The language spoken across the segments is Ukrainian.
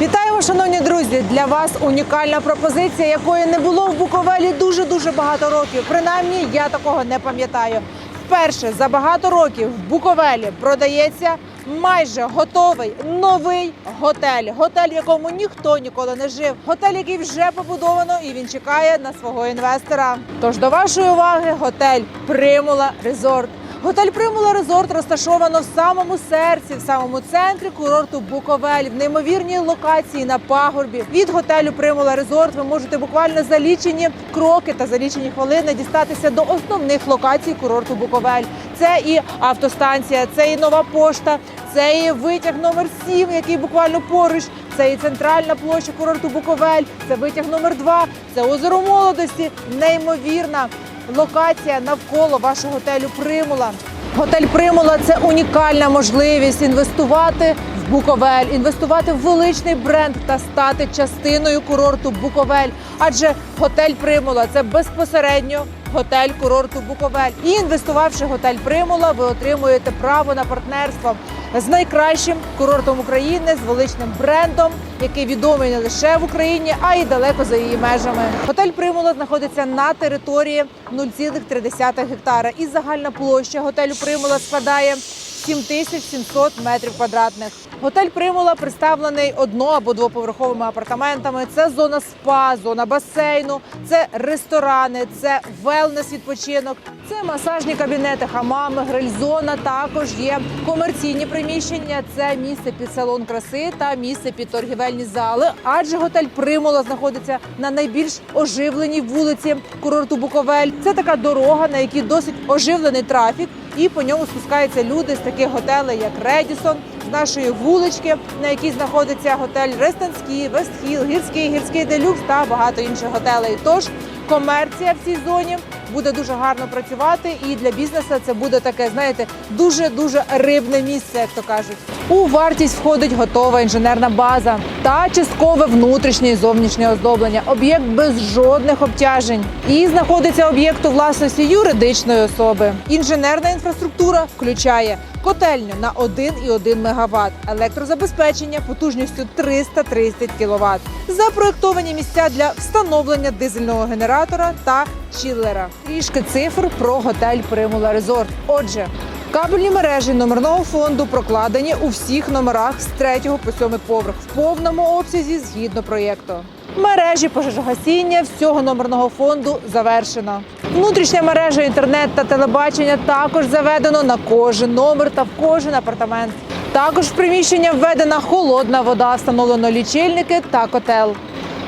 Вітаємо, шановні друзі! Для вас унікальна пропозиція, якої не було в Буковелі дуже дуже багато років. Принаймні, я такого не пам'ятаю. Вперше за багато років в Буковелі продається майже готовий новий готель. Готель, в якому ніхто ніколи не жив. Готель, який вже побудовано, і він чекає на свого інвестора. Тож до вашої уваги готель Примула Резорт. Готель Примула Резорт розташовано в самому серці, в самому центрі курорту Буковель, в неймовірній локації на пагорбі. Від готелю Примула Резорт ви можете буквально за лічені кроки та за лічені хвилини дістатися до основних локацій курорту Буковель. Це і автостанція, це і нова пошта, це і витяг номер 7, який буквально поруч. Це і центральна площа курорту Буковель, це витяг номер 2 це озеро молодості. Неймовірна локація навколо вашого готелю Примула. Готель Примула це унікальна можливість інвестувати в Буковель, інвестувати в величний бренд та стати частиною курорту Буковель. Адже готель Примула це безпосередньо готель курорту Буковель. І інвестувавши готель Примула, ви отримуєте право на партнерство з найкращим курортом України, з величним брендом, який відомий не лише в Україні, а й далеко за її межами. Готель Примула знаходиться на території 0,3 гектара. І загальна площа готелю Примула складає 7700 метрів квадратних. Готель Примула представлений одно або двоповерховими апартаментами. Це зона спа, зона басейну, це ресторани, це велнес відпочинок, це масажні кабінети, хамами, гриль-зона. Також є комерційні приміщення. Це місце під салон краси та місце під торгівельні зали. Адже готель Примула знаходиться на найбільш оживленій вулиці курорту Буковель. Це така дорога, на якій досить оживлений трафік, і по ньому спускаються люди з таких готелей, як Редісон, з нашої вулички, на якій знаходиться готель Рестанський, Вестхіл, Гірський, Гірський Делюкс та багато інших готелей. Тож комерція в цій зоні буде дуже гарно працювати, і для бізнесу це буде таке, знаєте, дуже дуже рибне місце, як то кажуть. У вартість входить готова інженерна база та часткове внутрішнє і зовнішнє оздоблення. Об'єкт без жодних обтяжень. І знаходиться об'єкт у власності юридичної особи. Інженерна інфраструктура включає котельню на 1,1 МВт, електрозабезпечення потужністю 330 кВт, запроєктовані місця для встановлення дизельного генератора та чіллера. Трішки цифр про готель Примула Резорт. Отже. Кабельні мережі номерного фонду прокладені у всіх номерах з 3 по 7 поверх в повному обсязі згідно проєкту. Мережі пожежогасіння всього номерного фонду завершено. Внутрішня мережа інтернет та телебачення також заведено на кожен номер та в кожен апартамент. Також в приміщення введена холодна вода, встановлено лічильники та котел.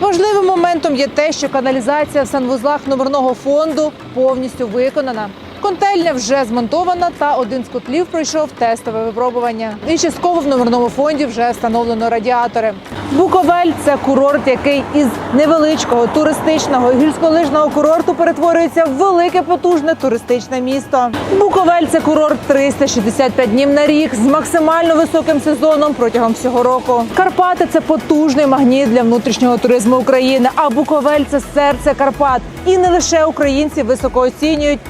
Важливим моментом є те, що каналізація в санвузлах номерного фонду повністю виконана. Контельня вже змонтована, та один з котлів пройшов тестове випробування. І частково в номерному фонді вже встановлено радіатори. Буковель це курорт, який із невеличкого туристичного гірськолижного курорту перетворюється в велике потужне туристичне місто. Буковель це курорт 365 днів на рік з максимально високим сезоном протягом всього року. Карпати це потужний магніт для внутрішнього туризму України. А Буковель це серце Карпат. І не лише українці високо оцінюють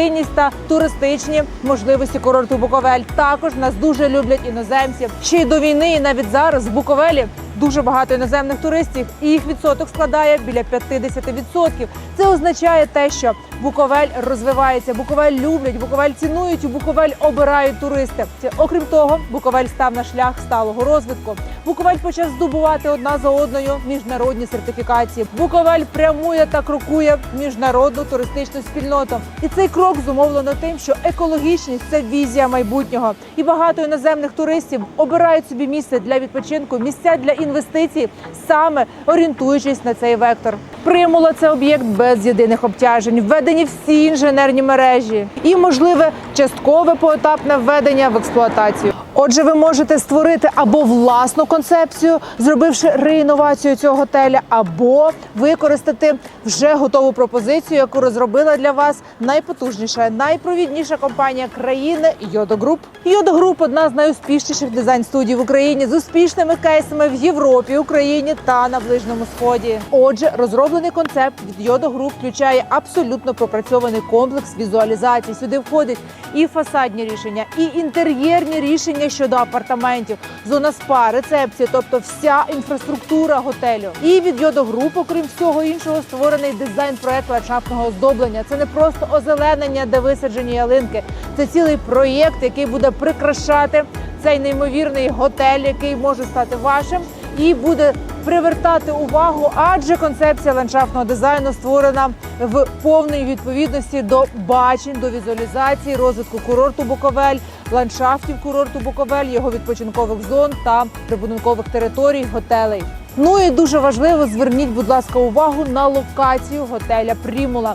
гостинність та туристичні можливості курорту Буковель. Також нас дуже люблять іноземці. Ще й до війни, і навіть зараз в Буковелі дуже багато іноземних туристів, і їх відсоток складає біля 50%. Це означає те, що Буковель розвивається, Буковель люблять, Буковель цінують, Буковель обирають туристи. Окрім того, Буковель став на шлях сталого розвитку. Буковель почав здобувати одна за одною міжнародні сертифікації. Буковель прямує та крокує міжнародну туристичну спільноту. І цей крок зумовлено тим, що екологічність це візія майбутнього. І багато іноземних туристів обирають собі місце для відпочинку, місця для інвестицій, саме орієнтуючись на цей вектор. Примула це об'єкт без єдиних обтяжень, введені всі інженерні мережі і можливе часткове поетапне введення в експлуатацію. Отже, ви можете створити або власну концепцію, зробивши реінновацію цього готеля, або використати вже готову пропозицію, яку розробила для вас найпотужніша, найпровідніша компанія країни Йодо Груп. Йодо Груп одна з найуспішніших дизайн студій в Україні з успішними кейсами в Європі, Україні та на Ближньому Сході. Отже, розроблений концепт від Йодо Груп включає абсолютно пропрацьований комплекс візуалізації. Сюди входять і фасадні рішення, і інтер'єрні рішення, щодо апартаментів, зона спа, рецепції, тобто вся інфраструктура готелю. І від йодогруп, окрім всього іншого, створений дизайн-проект ландшафтного оздоблення. Це не просто озеленення, де висаджені ялинки. Це цілий проєкт, який буде прикрашати цей неймовірний готель, який може стати вашим, і буде привертати увагу, адже концепція ландшафтного дизайну створена в повній відповідності до бачень, до візуалізації, розвитку курорту Буковель, ландшафтів курорту Буковель, його відпочинкових зон та прибудинкових територій, готелей. Ну і дуже важливо, зверніть, будь ласка, увагу на локацію готеля Примула.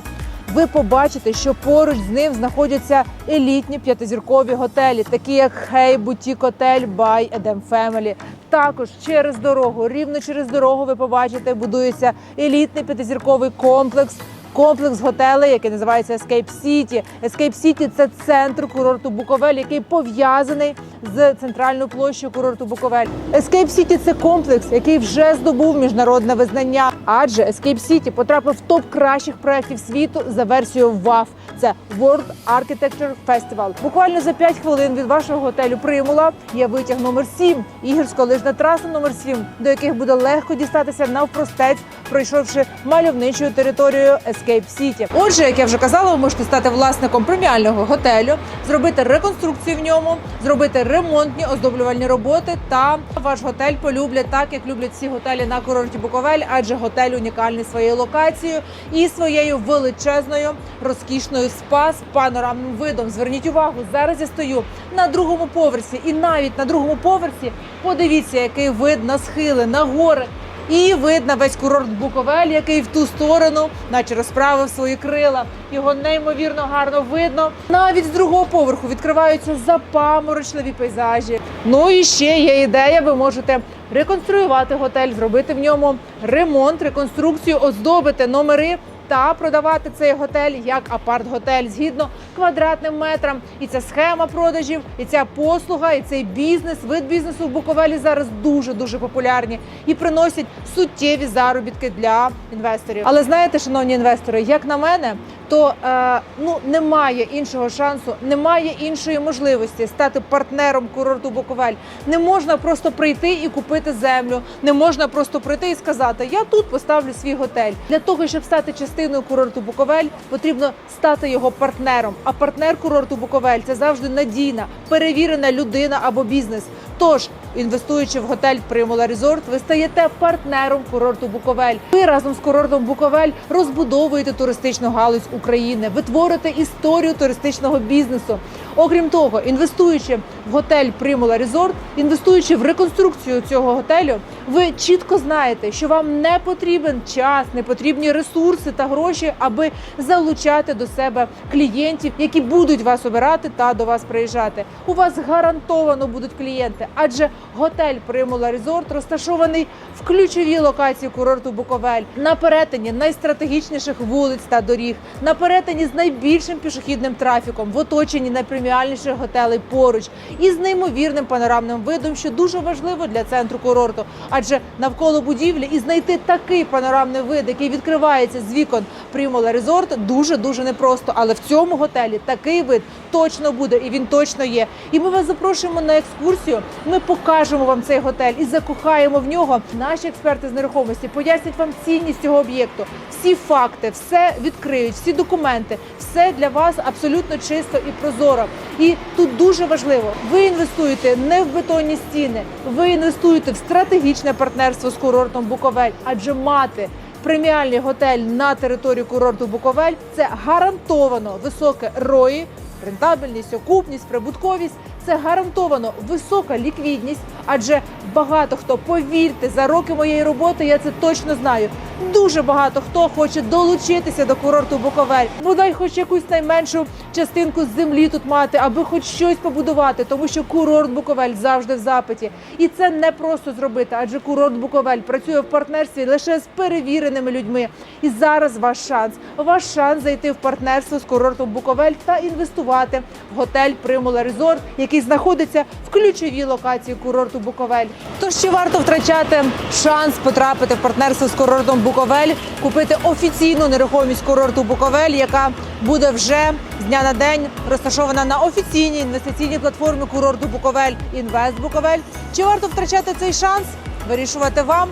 Ви побачите, що поруч з ним знаходяться елітні п'ятизіркові готелі, такі як Хей Бутік Готель Бай Едем Фемелі. Також через дорогу, рівно через дорогу, ви побачите, будується елітний п'ятизірковий комплекс. Комплекс готелей, який називається Escape City. Escape City – це центр курорту Буковель, який пов'язаний з центральною площею курорту Буковель. Escape City – це комплекс, який вже здобув міжнародне визнання. Адже Escape City потрапив в топ кращих проєктів світу за версією WAF. Це World Architecture Festival. Буквально за 5 хвилин від вашого готелю Примула є витяг номер 7 і гірськолижна траса номер 7 до яких буде легко дістатися навпростець, пройшовши мальовничою територією Escape City. Отже, як я вже казала, ви можете стати власником преміального готелю, зробити реконструкцію в ньому, зробити ремонтні оздоблювальні роботи. Та ваш готель полюблять так, як люблять всі готелі на курорті Буковель, адже готель унікальний своєю локацією і своєю величезною розкішною спа з панорамним видом. Зверніть увагу, зараз я стою на другому поверсі, і навіть на другому поверсі подивіться, який вид на схили, на гори. І видно весь курорт Буковель, який в ту сторону, наче розправив свої крила. Його неймовірно гарно видно. Навіть з другого поверху відкриваються запаморочливі пейзажі. Ну і ще є ідея. Ви можете реконструювати готель, зробити в ньому ремонт, реконструкцію, оздобити номери. Та продавати цей готель як апарт-готель згідно квадратним метрам. І ця схема продажів, і ця послуга, і цей бізнес, вид бізнесу в Буковелі зараз дуже дуже популярні і приносять суттєві заробітки для інвесторів. Але знаєте, шановні інвестори, як на мене, то е, ну немає іншого шансу, немає іншої можливості стати партнером курорту Буковель. Не можна просто прийти і купити землю. Не можна просто прийти і сказати: Я тут поставлю свій готель. Для того щоб стати частиною курорту Буковель, потрібно стати його партнером. А партнер курорту Буковель це завжди надійна, перевірена людина або бізнес. Тож, інвестуючи в готель Примула Резорт, ви стаєте партнером курорту Буковель. Ви разом з курортом Буковель розбудовуєте туристичну галузь України, ви творите історію туристичного бізнесу. Окрім того, інвестуючи в готель Примула Резорт, інвестуючи в реконструкцію цього готелю, ви чітко знаєте, що вам не потрібен час, не потрібні ресурси та гроші, аби залучати до себе клієнтів, які будуть вас обирати та до вас приїжджати. У вас гарантовано будуть клієнти, адже готель Примула Резорт розташований в ключовій локації курорту Буковель на перетині найстратегічніших вулиць та доріг, на перетині з найбільшим пішохідним трафіком, в оточенні найпреміальніших готелей поруч і з неймовірним панорамним видом, що дуже важливо для центру курорту. Адже навколо будівлі і знайти такий панорамний вид, який відкривається з вікон Примула Резорт, дуже дуже непросто. Але в цьому готелі такий вид точно буде, і він точно є. І ми вас запрошуємо на екскурсію. Ми покажемо вам цей готель і закохаємо в нього. Наші експерти з нерухомості пояснять вам цінність цього об'єкту, всі факти, все відкриють, всі документи, все для вас абсолютно чисто і прозоро. І тут дуже важливо, ви інвестуєте не в бетонні стіни, ви інвестуєте в стратегічне партнерство з курортом Буковель, адже мати. Преміальний готель на території курорту Буковель це гарантовано високе рої, рентабельність, окупність, прибутковість. Це гарантовано висока ліквідність, адже багато хто, повірте, за роки моєї роботи я це точно знаю. Дуже багато хто хоче долучитися до курорту Буковель, бодай хоч якусь найменшу частинку землі тут мати, аби хоч щось побудувати, тому що курорт Буковель завжди в запиті. І це не просто зробити, адже курорт Буковель працює в партнерстві лише з перевіреними людьми. І зараз ваш шанс, ваш шанс зайти в партнерство з курортом Буковель та інвестувати в готель Примула Резорт, який знаходиться в ключовій локації курорту Буковель. Тож чи варто втрачати шанс потрапити в партнерство з курортом Буковель, купити офіційну нерухомість курорту Буковель, яка буде вже з дня на день розташована на офіційній інвестиційній платформі курорту Буковель Інвест Буковель. Чи варто втрачати цей шанс? Вирішувати вам.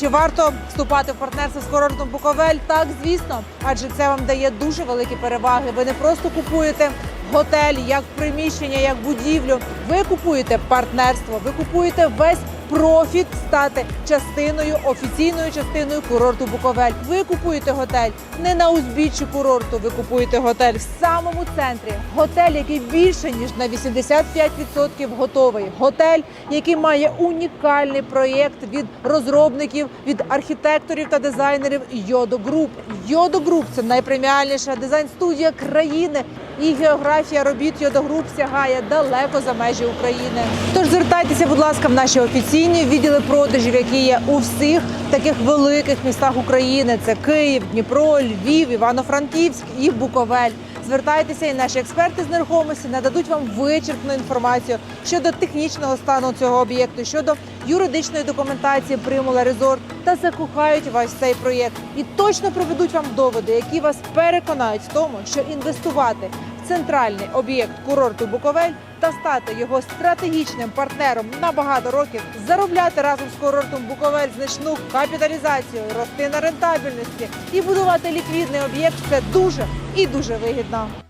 Чи варто вступати в партнерство з курортом Буковель? Так, звісно, адже це вам дає дуже великі переваги. Ви не просто купуєте готель, як приміщення, як будівлю. Ви купуєте партнерство, ви купуєте весь профіт стати частиною офіційною частиною курорту Буковель. Ви купуєте готель не на узбіччі курорту. Ви купуєте готель в самому центрі. Готель, який більше ніж на 85% готовий. Готель, який має унікальний проєкт від розробників, від архітекторів та дизайнерів Йодо Груп. Йодо Груп це найпреміальніша дизайн-студія країни. І географія робіт Йодо Груп сягає далеко за межі України. Тож звертайтеся, будь ласка, в наші офіційні відділи продажів, які є у всіх таких великих містах України: це Київ, Дніпро, Львів, Івано-Франківськ і Буковель. Звертайтеся, і наші експерти з нерухомості нададуть вам вичерпну інформацію щодо технічного стану цього об'єкту, щодо юридичної документації Примула Резорт та закохають вас в цей проєкт. І точно проведуть вам доводи, які вас переконають в тому, що інвестувати центральний об'єкт курорту Буковель та стати його стратегічним партнером на багато років, заробляти разом з курортом Буковель значну капіталізацію, рости на рентабельності і будувати ліквідний об'єкт це дуже і дуже вигідно.